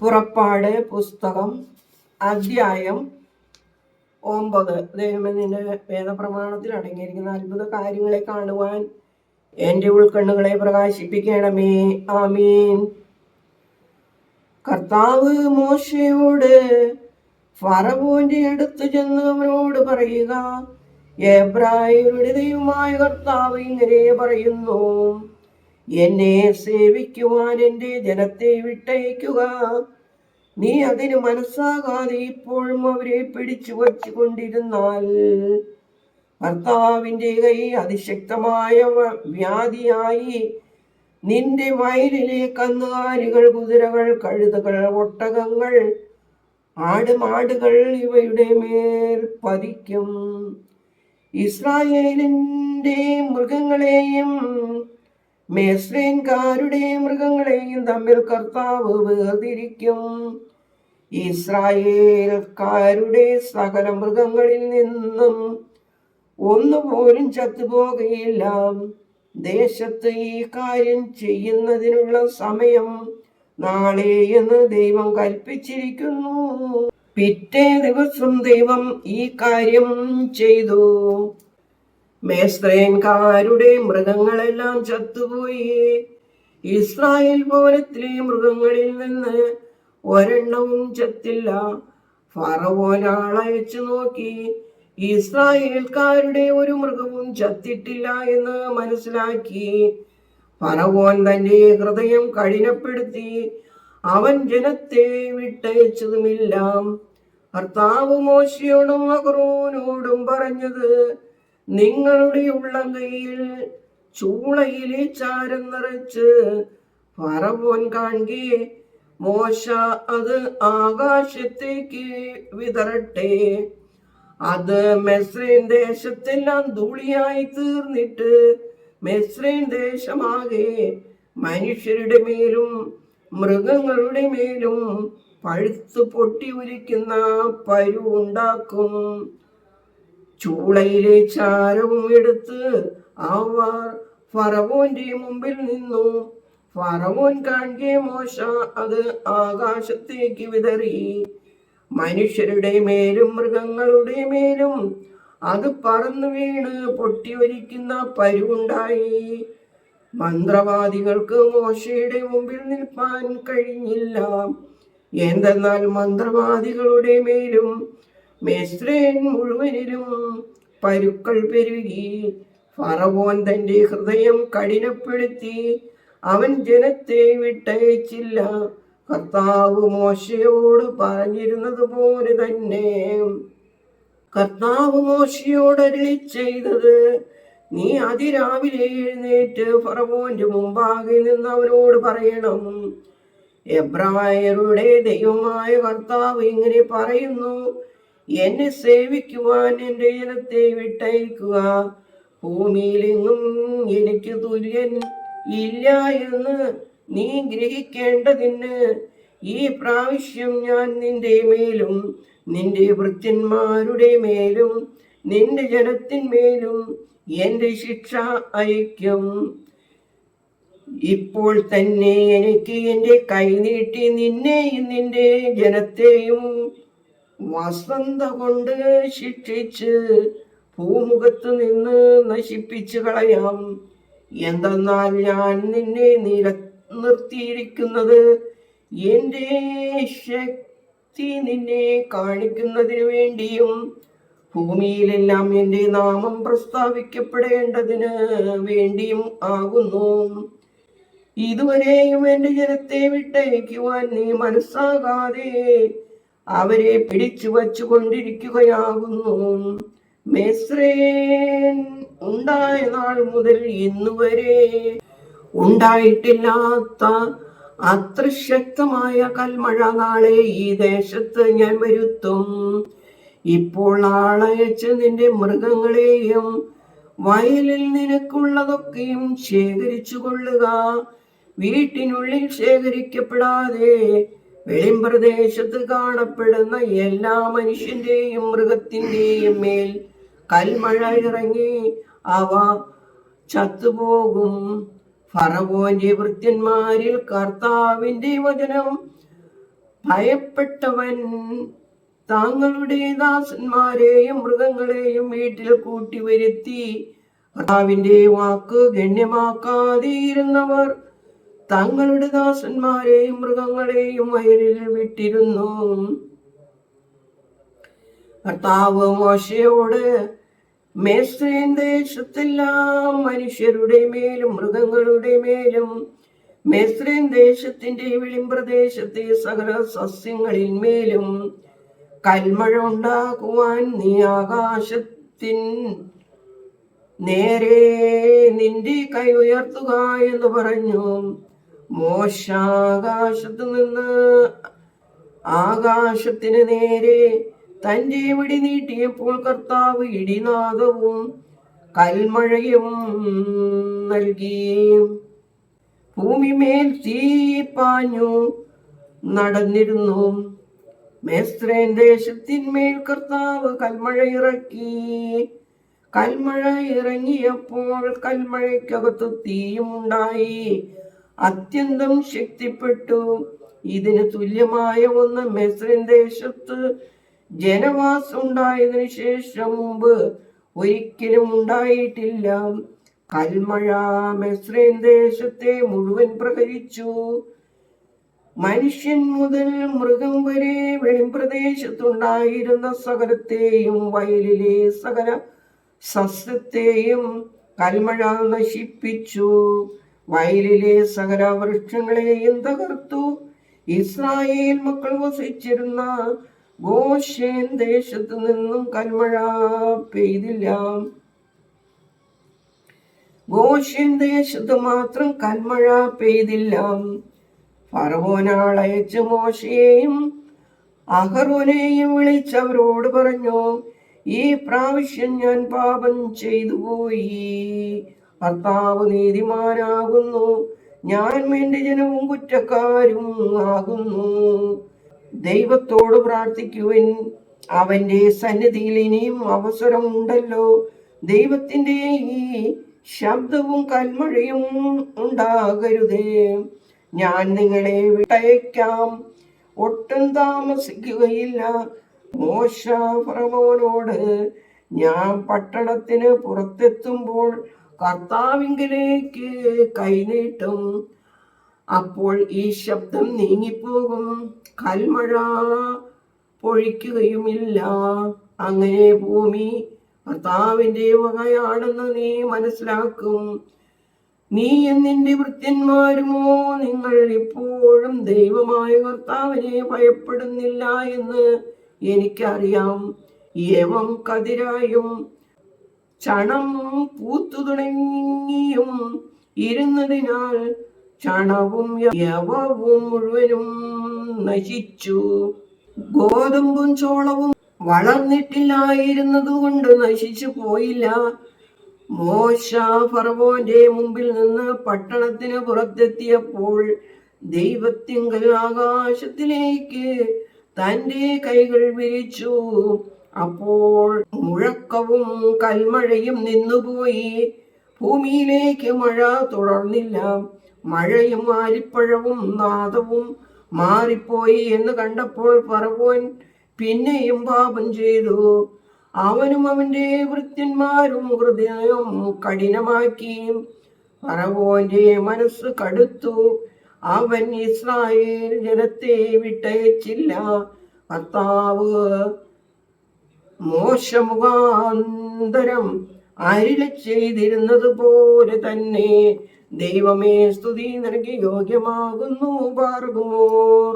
പുറപ്പാട് പുസ്തകം അധ്യായം ഒമ്പത്. ദൈവമെന്നിന്റെ വേദപ്രമാണത്തിൽ അടങ്ങിയിരിക്കുന്ന അത്ഭുത കാര്യങ്ങളെ കാണുവാൻ എന്റെ ഉൾക്കണ്ണുകളെ പ്രകാശിപ്പിക്കണമേ. ആമീൻ. കർത്താവ് മോശയോട് ഫറവോന്റെ അടുത്ത് ചെന്ന് അവനോട് പറയുക എബ്രായരുടെ ദൈവമായ കർത്താവ് ഇങ്ങനെ പറയുന്നു എന്നെ സേവിക്കുവാൻ എന്റെ ജനത്തെ വിട്ടയക്കുക. നീ അതിന് മനസ്സാകാതെ ഇപ്പോഴും അവരെ പിടിച്ചു വച്ചുകൊണ്ടിരുന്നാൽ ഭർത്താവിന്റെ കൈ അതിശക്തമായ വ്യാധിയായി നിന്റെ വയലിലെ കന്നുകാലികൾ കുതിരകൾ കഴുതകൾ ഒട്ടകങ്ങൾ ആടുമാടുകൾ ഇവയുടെ മേൽ പതിക്കും. ഇസ്രായേലിന്റെ മൃഗങ്ങളെയും മേസ്രേൻകാരുടെ മൃഗങ്ങളെയും തമ്മിൽ കർത്താവ് വേർതിരിക്കും. ഇസ്രായേൽക്കാരുടെ സകല മൃഗങ്ങളിൽ നിന്നും ഒന്നുപോലും ചത്തുപോകുകയില്ല ദേശത്ത് ഈ കാര്യം ചെയ്യുന്നതിനുള്ള സമയം നാളെ എന്ന് ദൈവം കൽപ്പിച്ചിരിക്കുന്നു. പിറ്റേ ദിവസം ദൈവം ഈ കാര്യം ചെയ്തു. മേസ്ത്രയൻകാരുടെ മൃഗങ്ങളെല്ലാം ചത്തുപോയി. ഇസ്രായേൽ ഭവനത്തിലെ മൃഗങ്ങളിൽ നിന്ന് ഒരെണ്ണവും ചത്തില്ല. ഫറവോൻ ആളയച്ചു നോക്കി. ഇസ്രായേൽക്കാരുടെ ഒരു മൃഗവും ചത്തിട്ടില്ല എന്ന് മനസ്സിലാക്കി. ഫറവോൻ തന്റെ ഹൃദയം കഠിനപ്പെടുത്തി. അവൻ ജനത്തെ വിട്ടയച്ചതുമില്ല. ഭർത്താവ് മോശയോടും അഹ്റോനോടും പറഞ്ഞത് നിങ്ങളുടെ ഉള്ളങ്കയിൽ ചൂളയിലെ ചാരം നിറച്ച് ഫറവോൻ കാണുകയെ മോശ അത് ആകാശത്തേക്ക് വിതറട്ടെ. അത് മെസ്രൈൻ ദേശത്തെല്ലാം ധൂളിയായി തീർന്നിട്ട് മെസ്രൈൻ ദേശമാകെ. മനുഷ്യരുടെ മേലും മൃഗങ്ങളുടെ മേലും പഴുത്തു പൊട്ടി ഉരിക്കുന്ന പരുവുണ്ടാക്കും. ചൂളയിലെ ചാരവും എടുത്ത് അവർ ഫറവോന്റെ മുമ്പിൽ നിന്നു. ഫറവോൻ കാണെ മോശ അത് ആകാശത്തേക്ക് വിതറി. മനുഷ്യരുടെ മേലും മൃഗങ്ങളുടെ മേലും അത് പറന്നു വീണ് പൊട്ടിയൊലിക്കുന്ന പരുവുണ്ടായി. മന്ത്രവാദികൾക്ക് മോശയുടെ മുമ്പിൽ നിൽപ്പാൻ കഴിഞ്ഞില്ല. എന്തെന്നാൽ മന്ത്രവാദികളുടെ മേലും മേസ്ത്രേൻ മുഴുവനിലും പരുക്കൾ പെരുകി ഫറവോൻ തന്റെ ഹൃദയം കഠിനപ്പെടുത്തി അവൻ ജനത്തെ വിട്ടയച്ചില്ല. കർത്താവ് മോശയോട് പറഞ്ഞിരുന്നത് പോലെ തന്നെ കർത്താവ് മോശയോട് അരുളി ചെയ്തത് നീ അതിരാവിലെ എഴുന്നേറ്റ് ഫറവോന്റെ മുമ്പാകെ നിന്ന് അവനോട് പറയണം. എബ്രായരുടെ ദൈവമായ കർത്താവ് ഇങ്ങനെ പറയുന്നു എന്നെ സേവിക്കുവാൻ എന്റെ ജനത്തെ വിട്ടയക്കുക. ഭൂമിയിലെങ്ങും എനിക്ക് തുല്യൻ ഇല്ല എന്ന് നീ ഗ്രഹിക്കേണ്ടതിന് ഈ പ്രാവശ്യം ഞാൻ നിന്റെ മേലും നിന്റെ ഭൃത്യന്മാരുടെ മേലും നിന്റെ ജനത്തിന്മേലും എന്റെ ശിക്ഷ അയക്കും ഇപ്പോൾ തന്നെ എനിക്ക് എന്റെ കൈ നീട്ടി നിന്നെയും നിന്റെ ജനത്തെയും വസന്ത കൊണ്ട് ശിക്ഷിച്ച് ഭൂമുഖത്ത് നിന്ന് നശിപ്പിച്ചു കളയാം. എന്തെന്നാൽ ഞാൻ നിന്നെ നില നിർത്തിയിരിക്കുന്നത് എന്റെ ശക്തി നിന്നെ കാണിക്കുന്നതിന് വേണ്ടിയും ഭൂമിയിലെല്ലാം എന്റെ നാമം പ്രസ്താവിക്കപ്പെടേണ്ടതിന് വേണ്ടിയും ആകുന്നു. ഇതുവരെയും എന്റെ ജനത്തെ വിട്ടയക്കുവാൻ നീ മനസ്സാകാതെ അവരെ പിടിച്ചു വച്ചുകൊണ്ടിരിക്കുകയാകുന്നു. മെസ്രേൻ ഉണ്ടായ നാൾ മുതൽ ഇന്നുവരെ ഉണ്ടായിട്ടില്ലാത്ത അത്ര ശക്തമായ കൽമഴ നാളെ ഈ ദേശത്ത് ഞാൻ വരുത്തും. ഇപ്പോൾ ആളയച്ച് നിന്റെ മൃഗങ്ങളെയും വയലിൽ നിനക്കുള്ളതൊക്കെയും ശേഖരിച്ചു കൊള്ളുക. വീട്ടിനുള്ളിൽ ശേഖരിക്കപ്പെടാതെ വെളിമ്പ്രദേശത്ത് കാണപ്പെടുന്ന എല്ലാ മനുഷ്യന്റെയും മൃഗത്തിന്റെയും മേൽ കൽമഴ ഇറങ്ങി അവ ചത്തുപോകും. ഫറവോന്റെ വൃത്യന്മാരിൽ കർത്താവിന്റെ വചനം ഭയപ്പെട്ടവൻ താങ്കളുടെ ദാസന്മാരെയും മൃഗങ്ങളെയും വീട്ടിൽ കൂട്ടി വരുത്തി കർത്താവിന്റെ വാക്ക് ഗണ്യമാക്കാതെ ഇരുന്നവർ തങ്ങളുടെ ദാസന്മാരെയും മൃഗങ്ങളെയും വയലിൽ വിട്ടിരുന്നു. കർത്താവ് മോശയോട് മേസ്ത്രേൻ ദേശത്തെല്ലാം മനുഷ്യരുടെ മേലും മൃഗങ്ങളുടെ മേലും മേസ്ത്രേൻ ദേശത്തിന്റെ വിളിംപ്രദേശത്തെ സകല സസ്യങ്ങളിൽ മേലും കൽമഴ ഉണ്ടാക്കുവാൻ നീ ആകാശത്തിൻ നേരെ നിന്റെ കൈ ഉയർത്തുക എന്ന് പറഞ്ഞു. മോശ ആകാശത്ത് നിന്ന് ആകാശത്തിന് നേരെ തന്റെ വിടി നീട്ടിയപ്പോൾ കർത്താവ് ഇടിനാദവും കൽമഴയും നൽകി. ഭൂമിമേൽ തീപ്പാഞ്ഞു പാഞ്ഞു നടന്നിരുന്നു. മേസ്ത്രേൻ ദേശത്തിന്മേൽ കർത്താവ് കൽമഴ ഇറക്കി. കൽമഴ ഇറങ്ങിയപ്പോൾ കൽമഴയ്ക്കകത്ത് തീയും ഉണ്ടായി അത്യന്തം ശക്തിപ്പെട്ടു. ഇതിന് തുല്യമായ ഒന്ന് മെസ്രൻ ദേശത്ത് ജനവാസം ഉണ്ടായതിനു ശേഷം മുമ്പ് ഒരിക്കലും ഉണ്ടായിട്ടില്ല. കൽമഴ മെസ്രേൻ ദേശത്തെ മുഴുവൻ പ്രഹരിച്ചു. മനുഷ്യൻ മുതൽ മൃഗം വരെ വെളിംപ്രദേശത്തുണ്ടായിരുന്ന സകലത്തെയും വയലിലെ സകല സസ്യത്തെയും കൽമഴ നശിപ്പിച്ചു. വയലിലെ സകല വൃക്ഷങ്ങളെയും തകർത്തു ഇസ്രായേൽ മക്കൾ വസിച്ചിരുന്ന ഗോഷേൻ ദേശത്തു നിന്നും കൽമഴ പെയ്തില്ല. ഗോഷ്യൻ ദേശത്ത് മാത്രം കൽമഴ പെയ്തില്ല. ഫറവോനാളയച്ച് മോശയെയും അഹറോനെയും വിളിച്ചവരോട് പറഞ്ഞു ഈ പ്രാവശ്യം ഞാൻ പാപം ചെയ്തു പോയി ഭർത്താവ് നീതിമാനാകുന്നു. ഞാൻ എന്റെ ജനവും കുറ്റക്കാരും ആകുന്നു. ദൈവത്തോട് പ്രാർത്ഥിക്കുവൻ. അവന്റെ സന്നിധിയിൽ ഇനിയും അവസരമുണ്ടല്ലോ ദൈവത്തിന്റെ ഈ ശബ്ദവും കൽമഴയും ഉണ്ടാകരുതേ. ഞാൻ നിങ്ങളെ വിട്ടയക്കാം. ഒട്ടും താമസിക്കുകയില്ല. മോശ പ്രമോനോട് ഞാൻ പട്ടണത്തിന് പുറത്തെത്തുമ്പോൾ കർത്താവിങ്കിലേക്ക് കൈനീട്ടും. അപ്പോൾ ഈ ശബ്ദം നീങ്ങിപ്പോകും. കൽമഴ പൊഴിക്കുകയുമില്ല. അങ്ങനെ ഭൂമി കർത്താവിന്റെ വകയാണെന്ന് നീ മനസ്സിലാക്കും. നീ എന്നിന്റെ വൃത്യന്മാരുമോ? നിങ്ങൾ ഇപ്പോഴും ദൈവമായ കർത്താവിനെ ഭയപ്പെടുന്നില്ല എന്ന് എനിക്കറിയാം. യവം കതിരായും ചണം പൂത്തു തുടങ്ങിയും ഇരുന്നതിനാൽ ചണവും യവവും മുഴുവനും നശിച്ചു. ഗോതമ്പും ചോളവും വളർന്നിട്ടില്ലായിരുന്നതുകൊണ്ട് നശിച്ചു പോയില്ല. മോശ ഫറവോന്റെ മുമ്പിൽ നിന്ന് പട്ടണത്തിന് പുറത്തെത്തിയപ്പോൾ ദൈവത്തിങ്കൽ ആകാശത്തിലേക്ക് തന്റെ കൈകൾ വിരിച്ചു. അപ്പോൾ മുഴക്കവും കൽമഴയും നിന്നുപോയി. ഭൂമിയിലേക്ക് മഴ തുടർന്നില്ല. മഴയും ആലിപ്പഴവും നാദവും മാറിപ്പോയി എന്ന് കണ്ടപ്പോൾ പറവോൻ പിന്നെയും പാപം ചെയ്തു. അവനും അവന്റെ വൃത്യന്മാരും ഹൃദയം കഠിനമാക്കി. പറവോന്റെ മനസ്സ് കടുത്തു. അവൻ ഇസ്രായേൽ ജനത്തെ വിട്ടയച്ചില്ല. കർത്താവ് മോശമുഖാന്തരം അരില ചെയ്തിരുന്നത് പോലെ തന്നെ ദൈവമേ സ്തുതി നൽകി യോഗ്യമാകുന്നു പാർഗുമോർ.